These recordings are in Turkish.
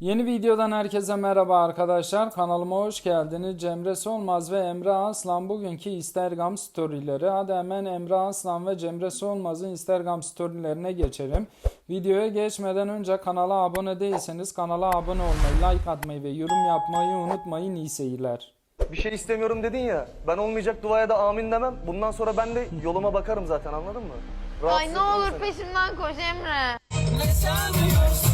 Yeni videodan herkese merhaba arkadaşlar. Kanalıma hoş geldiniz. Cemre Solmaz ve Emre Aslan bugünkü Instagram storyleri. Hadi hemen Emre Aslan ve Cemre Solmaz'ın Instagram storylerine geçelim. Videoya geçmeden önce kanala abone değilseniz kanala abone olmayı, like atmayı ve yorum yapmayı unutmayın. İyi seyirler. Bir şey istemiyorum dedin ya. Ben olmayacak duaya da amin demem. Bundan sonra ben de yoluma bakarım zaten anladın mı? Ay Rahatsız ne etmem olur seni. peşimden koş Emre. Ne sanıyorsun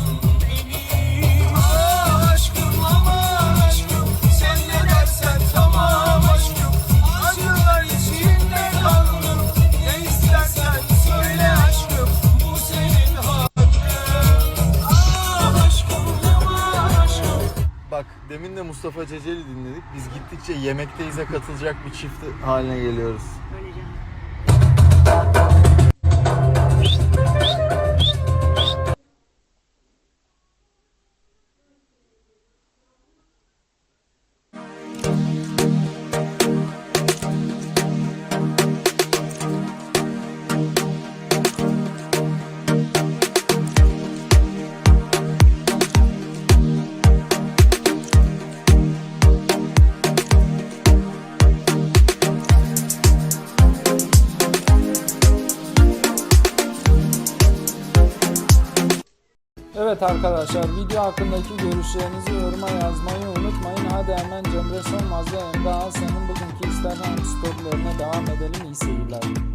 demin de Mustafa Ceceli dinledik. Biz gittikçe yemekteyiz'e katılacak bir çift haline geliyoruz. Evet arkadaşlar video hakkındaki görüşlerinizi yoruma yazmayı unutmayın. Hadi hemen Cemre Solmaz ve Emre Aslan'ın bugünkü Instagram storylerine devam edelim. İyi seyirler.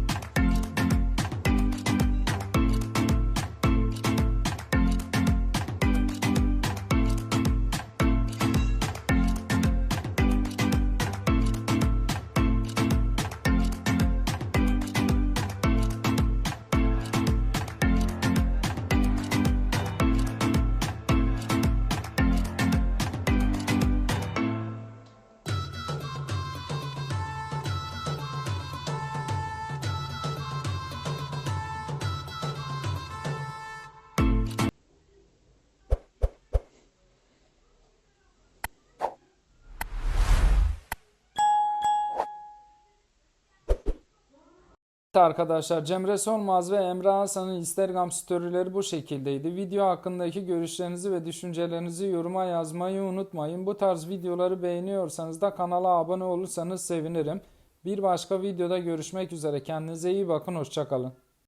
Evet arkadaşlar Cemre Solmaz ve Emre Hasan'ın Instagram storyleri bu şekildeydi. Video hakkındaki görüşlerinizi ve düşüncelerinizi yoruma yazmayı unutmayın. Bu tarz videoları beğeniyorsanız da kanala abone olursanız sevinirim. Bir başka videoda görüşmek üzere. Kendinize iyi bakın. Hoşçakalın.